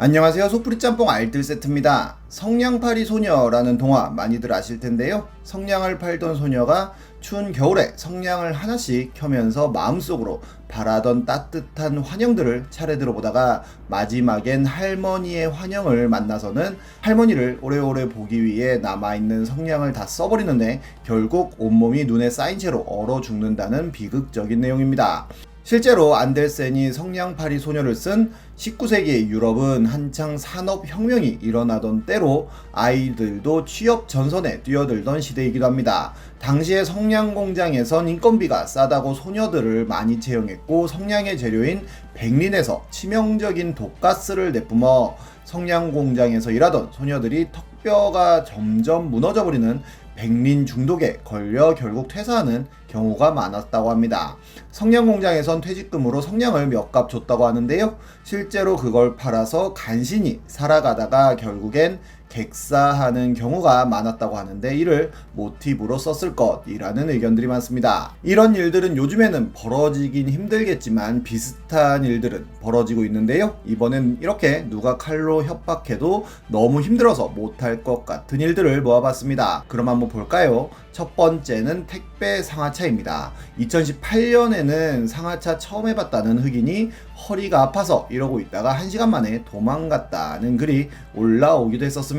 안녕하세요. 속풀이 짬뽕 알뜰 세트입니다. 성냥팔이 소녀라는 동화 많이들 아실 텐데요. 성냥을 팔던 소녀가 추운 겨울에 성냥을 하나씩 켜면서 마음속으로 바라던 따뜻한 환영들을 차례대로 보다가 마지막엔 할머니의 환영을 만나서는 할머니를 오래오래 보기 위해 남아있는 성냥을 다 써버리는데 결국 온몸이 눈에 쌓인 채로 얼어 죽는다는 비극적인 내용입니다. 실제로 안델센이 성냥팔이 소녀를 쓴 19세기 유럽은 한창 산업혁명이 일어나던 때로 아이들도 취업 전선에 뛰어들던 시대이기도 합니다. 당시에 성냥 공장에선 인건비가 싸다고 소녀들을 많이 채용했고 성냥의 재료인 백린에서 치명적인 독가스를 내뿜어 성냥 공장에서 일하던 소녀들이 턱뼈가 점점 무너져 버리는 백린 중독에 걸려 결국 퇴사하는 경우가 많았다고 합니다. 성냥 공장에선 퇴직금으로 성냥을 몇 값 줬다고 하는데요. 실제로 그걸 팔아서 간신히 살아가다가 결국엔 객사하는 경우가 많았다고 하는데 이를 모티브로 썼을 것이라는 의견들이 많습니다. 이런 일들은 요즘에는 벌어지긴 힘들겠지만 비슷한 일들은 벌어지고 있는데요. 이번엔 이렇게 누가 칼로 협박해도 너무 힘들어서 못할 것 같은 일들을 모아봤습니다. 그럼 한번 볼까요? 첫 번째는 택배 상하차입니다. 2018년에는 상하차 처음 해봤다는 흑인이 허리가 아파서 이러고 있다가 1시간 만에 도망갔다는 글이 올라오기도 했었습니다.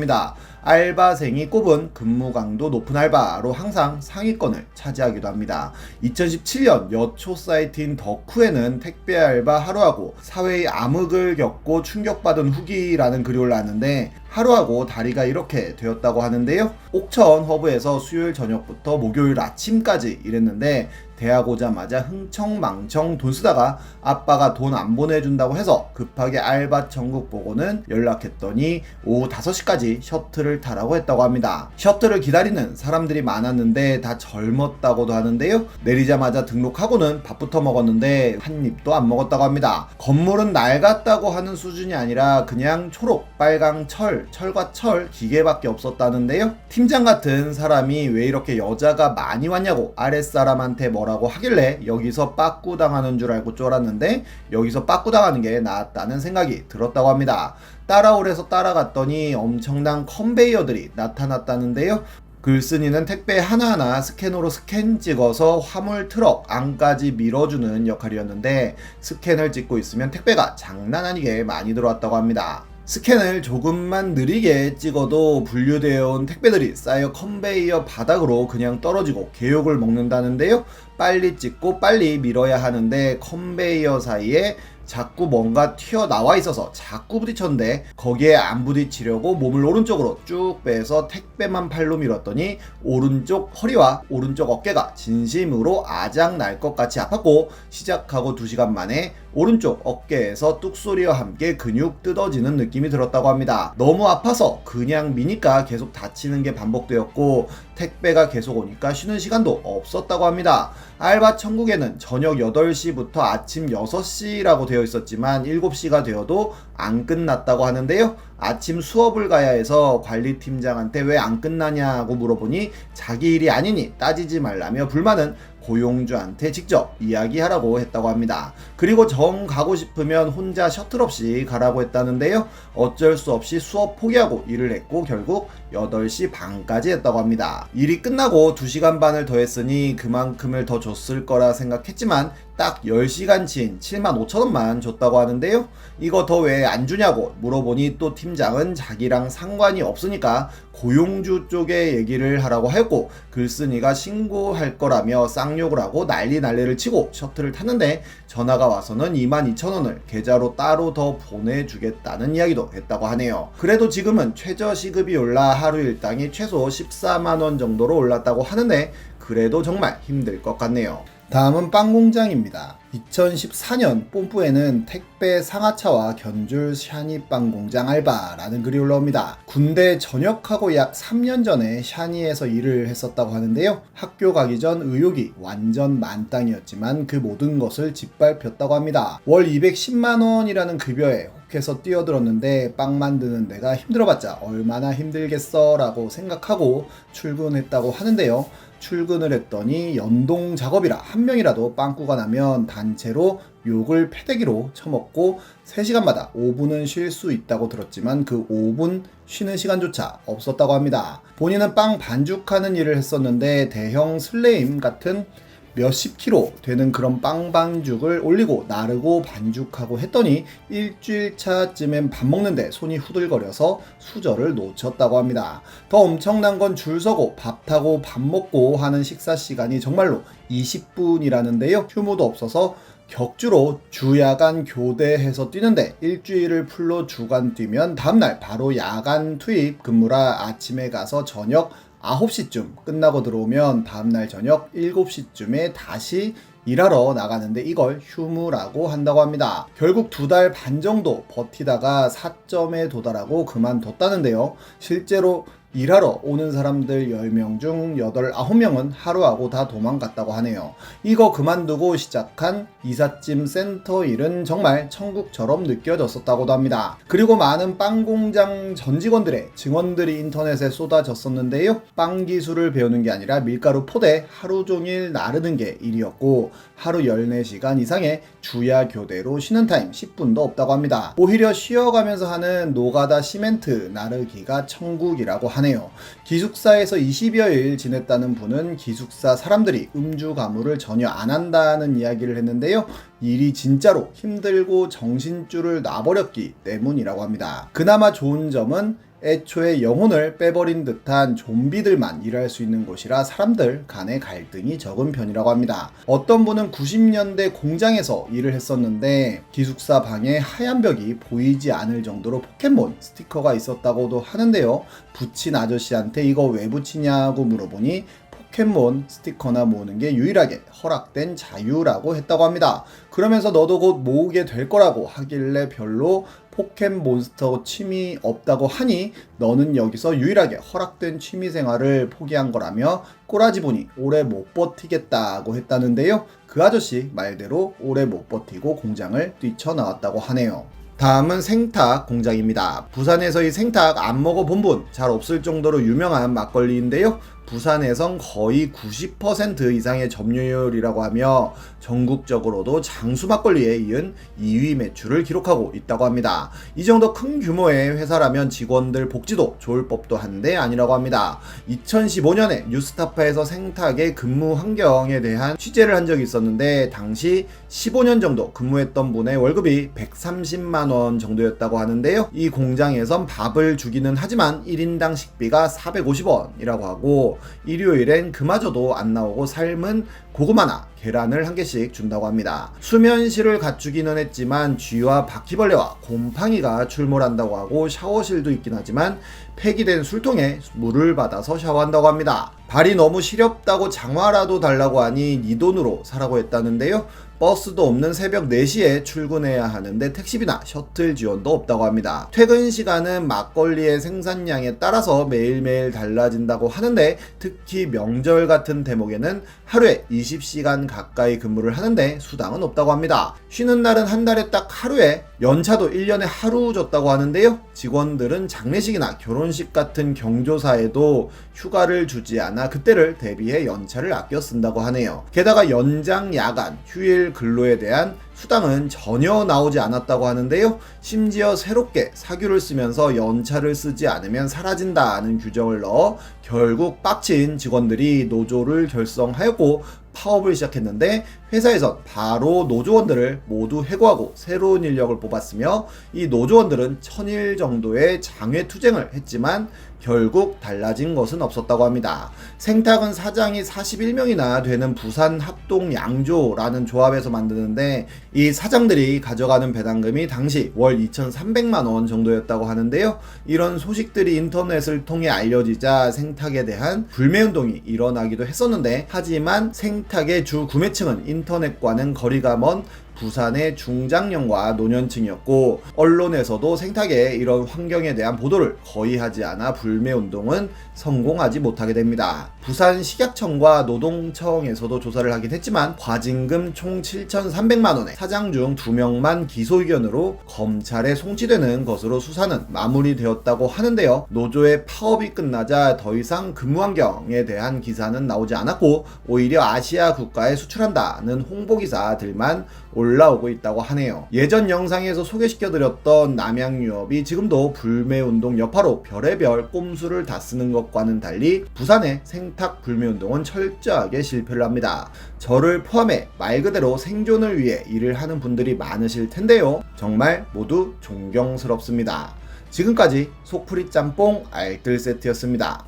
알바생이 꼽은 근무 강도 높은 알바로 항상 상위권을 차지하기도 합니다. 2017년 여초 사이트인 덕후에는 택배 알바 하루하고 사회의 암흑을 겪고 충격받은 후기라는 글이 올라왔는데 하루하고 다리가 이렇게 되었다고 하는데요. 옥천 허브에서 수요일 저녁부터 목요일 아침까지 일했는데 대학 오자마자 흥청망청 돈 쓰다가 아빠가 돈 안 보내준다고 해서 급하게 알바 천국 보고는 연락했더니 오후 5시까지 셔틀을 타라고 했다고 합니다. 셔틀을 기다리는 사람들이 많았는데 다 젊었다고도 하는데요. 내리자마자 등록하고는 밥부터 먹었는데 한 입도 안 먹었다고 합니다. 건물은 낡았다고 하는 수준이 아니라 그냥 초록, 빨강, 철, 철과 철 기계밖에 없었다는데요. 팀장 같은 사람이 왜 이렇게 여자가 많이 왔냐고 아랫사람한테 뭐라고 하길래 여기서 빠꾸 당하는 줄 알고 쫄았는데 여기서 빠꾸 당하는 게 나았다는 생각이 들었다고 합니다. 따라오래서 따라갔더니 엄청난 컨베이어들이 나타났다는데요. 글쓴이는 택배 하나하나 스캐너로 스캔 찍어서 화물 트럭 안까지 밀어주는 역할이었는데 스캔을 찍고 있으면 택배가 장난 아니게 많이 들어왔다고 합니다. 스캔을 조금만 느리게 찍어도 분류되어 온 택배들이 쌓여 컨베이어 바닥으로 그냥 떨어지고 개욕을 먹는다는데요. 빨리 찍고 빨리 밀어야 하는데 컨베이어 사이에 자꾸 뭔가 튀어나와 있어서 자꾸 부딪혔는데 거기에 안 부딪히려고 몸을 오른쪽으로 쭉 빼서 택배만 팔로 밀었더니 오른쪽 허리와 오른쪽 어깨가 진심으로 아작 날 것 같이 아팠고 시작하고 2시간 만에 오른쪽 어깨에서 뚝소리와 함께 근육 뜯어지는 느낌이 들었다고 합니다. 너무 아파서 그냥 미니까 계속 다치는 게 반복되었고 택배가 계속 오니까 쉬는 시간도 없었다고 합니다. 알바 천국에는 저녁 8시부터 아침 6시라고 되어 있었지만 7시가 되어도 안 끝났다고 하는데요. 아침 수업을 가야 해서 관리팀장한테 왜 안 끝나냐고 물어보니 자기 일이 아니니 따지지 말라며 불만은 고용주한테 직접 이야기하라고 했다고 합니다. 그리고 정 가고 싶으면 혼자 셔틀 없이 가라고 했다는데요. 어쩔 수 없이 수업 포기하고 일을 했고 결국 8시 반까지 했다고 합니다. 일이 끝나고 2시간 반을 더 했으니 그만큼을 더 줬을 거라 생각했지만 딱 10시간치인 7만 5천원만 줬다고 하는데요. 이거 더 왜 안 주냐고 물어보니 또 팀장은 자기랑 상관이 없으니까 고용주 쪽에 얘기를 하라고 하였고 글쓴이가 신고할 거라며 쌍욕을 하고 난리 난리를 치고 셔틀을 탔는데 전화가 와서는 2만 2천 원을 계좌로 따로 더 보내주겠다는 이야기도 했다고 하네요. 그래도 지금은 최저 시급이 올라 하루 일당이 최소 14만 원 정도로 올랐다고 하는데 그래도 정말 힘들 것 같네요. 다음은 빵 공장입니다. 2014년 뽐뿌에는 택배 상하차와 견줄 샤니 빵 공장 알바라는 글이 올라옵니다. 군대 전역하고 약 3년 전에 샤니에서 일을 했었다고 하는데요. 학교 가기 전 의욕이 완전 만땅이었지만 그 모든 것을 짓밟혔다고 합니다. 월 210만 원이라는 급여에 해서 뛰어들었는데 빵 만드는 데가 힘들어봤자 얼마나 힘들겠어 라고 생각하고 출근했다고 하는데요. 출근을 했더니 연동 작업이라 한 명이라도 빵꾸가 나면 단체로 욕을 패대기로 처먹고 3시간마다 5분은 쉴 수 있다고 들었지만 그 5분 쉬는 시간조차 없었다고 합니다. 본인은 빵 반죽하는 일을 했었는데 대형 슬레임 같은 몇십 킬로 되는 그런 빵 반죽을 올리고 나르고 반죽하고 했더니 일주일 차쯤엔 밥 먹는데 손이 후들거려서 수저를 놓쳤다고 합니다. 더 엄청난 건 줄 서고 밥 타고 밥 먹고 하는 식사 시간이 정말로 20분이라는데요. 휴무도 없어서 격주로 주야간 교대해서 뛰는데 일주일을 풀로 주간 뛰면 다음날 바로 야간 투입 근무라 아침에 가서 저녁 9시쯤 끝나고 들어오면 다음날 저녁 7시쯤에 다시 일하러 나가는데 이걸 휴무라고 한다고 합니다. 결국 두 달 반 정도 버티다가 4점에 도달하고 그만뒀다는데요. 실제로 일하러 오는 사람들 10명 중 8, 9명은 하루하고 다 도망갔다고 하네요. 이거 그만두고 시작한 이삿짐 센터 일은 정말 천국처럼 느껴졌었다고도 합니다. 그리고 많은 빵 공장 전 직원들의 증언들이 인터넷에 쏟아졌었는데요. 빵 기술을 배우는 게 아니라 밀가루 포대 하루 종일 나르는 게 일이었고 하루 14시간 이상의 주야 교대로 쉬는 타임 10분도 없다고 합니다. 오히려 쉬어가면서 하는 노가다 시멘트 나르기가 천국이라고 하네요. 기숙사에서 20여일 지냈다는 분은 기숙사 사람들이 음주 가무를 전혀 안 한다는 이야기를 했는데요. 일이 진짜로 힘들고 정신줄을 놔버렸기 때문이라고 합니다. 그나마 좋은 점은 애초에 영혼을 빼버린 듯한 좀비들만 일할 수 있는 곳이라 사람들 간의 갈등이 적은 편이라고 합니다. 어떤 분은 90년대 공장에서 일을 했었는데 기숙사 방에 하얀 벽이 보이지 않을 정도로 포켓몬 스티커가 있었다고도 하는데요. 붙인 아저씨한테 이거 왜 붙이냐고 물어보니 포켓몬 스티커나 모으는 게 유일하게 허락된 자유라고 했다고 합니다. 그러면서 너도 곧 모으게 될 거라고 하길래 별로 포켓몬스터 취미 없다고 하니 너는 여기서 유일하게 허락된 취미 생활을 포기한 거라며 꼬라지 보니 오래 못 버티겠다고 했다는데요. 그 아저씨 말대로 오래 못 버티고 공장을 뛰쳐나왔다고 하네요. 다음은 생탁 공장입니다. 부산에서 이 생탁 안 먹어본 분 잘 없을 정도로 유명한 막걸리인데요. 부산에선 거의 90% 이상의 점유율이라고 하며 전국적으로도 장수 막걸리에 이은 2위 매출을 기록하고 있다고 합니다. 이 정도 큰 규모의 회사라면 직원들 복지도 좋을 법도 한데 아니라고 합니다. 2015년에 뉴스타파에서 생탁의 근무 환경에 대한 취재를 한 적이 있었는데 당시 15년 정도 근무했던 분의 월급이 130만 원 정도였다고 하는데요. 이 공장에선 밥을 주기는 하지만 1인당 식비가 450원이라고 하고 일요일엔 그마저도 안 나오고 삶은 고구마나 계란을 한 개씩 준다고 합니다. 수면실을 갖추기는 했지만 쥐와 바퀴벌레와 곰팡이가 출몰한다고 하고 샤워실도 있긴 하지만 폐기된 술통에 물을 받아서 샤워한다고 합니다. 발이 너무 시렵다고 장화라도 달라고 하니 네 돈으로 사라고 했다는데요. 버스도 없는 새벽 4시에 출근해야 하는데 택시비나 셔틀 지원도 없다고 합니다. 퇴근 시간은 막걸리의 생산량에 따라서 매일매일 달라진다고 하는데 특히 명절 같은 대목에는 하루에 20시간 가까이 근무를 하는데 수당은 없다고 합니다. 쉬는 날은 한 달에 딱 하루에 연차도 1년에 하루 줬다고 하는데요. 직원들은 장례식이나 결혼식 같은 경조사에도 휴가를 주지 않아 그때를 대비해 연차를 아껴 쓴다고 하네요. 게다가 연장 야간, 휴일 근로에 대한 수당은 전혀 나오지 않았다고 하는데요. 심지어 새롭게 사규를 쓰면서 연차를 쓰지 않으면 사라진다는 규정을 넣어 결국 빡친 직원들이 노조를 결성하였고 파업을 시작했는데 회사에선 바로 노조원들을 모두 해고하고 새로운 인력을 뽑았으며 이 노조원들은 천일 정도의 장외 투쟁을 했지만 결국 달라진 것은 없었다고 합니다. 생탁은 사장이 41명이나 되는 부산 합동 양조라는 조합에서 만드는데 이 사장들이 가져가는 배당금이 당시 월 2,300만 원 정도였다고 하는데요. 이런 소식들이 인터넷을 통해 알려지자 생탁에 대한 불매 운동이 일어나기도 했었는데 하지만 생탁의 주 구매층은 인터넷과는 거리가 먼 부산의 중장년과 노년층이었고 언론에서도 생태계 이런 환경에 대한 보도를 거의 하지 않아 불매 운동은 성공하지 못하게 됩니다. 부산 식약청과 노동청에서도 조사를 하긴 했지만 과징금 총 7,300만 원에 사장 중 2명만 기소 의견으로 검찰에 송치되는 것으로 수사는 마무리되었다고 하는데요. 노조의 파업이 끝나자 더 이상 근무 환경에 대한 기사는 나오지 않았고 오히려 아시아 국가에 수출한다는 홍보 기사들만 올 라오고 있다고 하네요. 예전 영상에서 소개시켜드렸던 남양 유업이 지금도 불매운동 여파로 별의별 꼼수를 다 쓰는 것과는 달리 부산의 생탁 불매운동은 철저하게 실패를 합니다. 저를 포함해 말 그대로 생존을 위해 일을 하는 분들이 많으실 텐데요. 정말 모두 존경스럽습니다. 지금까지 속풀이 짬뽕 알뜰 세트였습니다.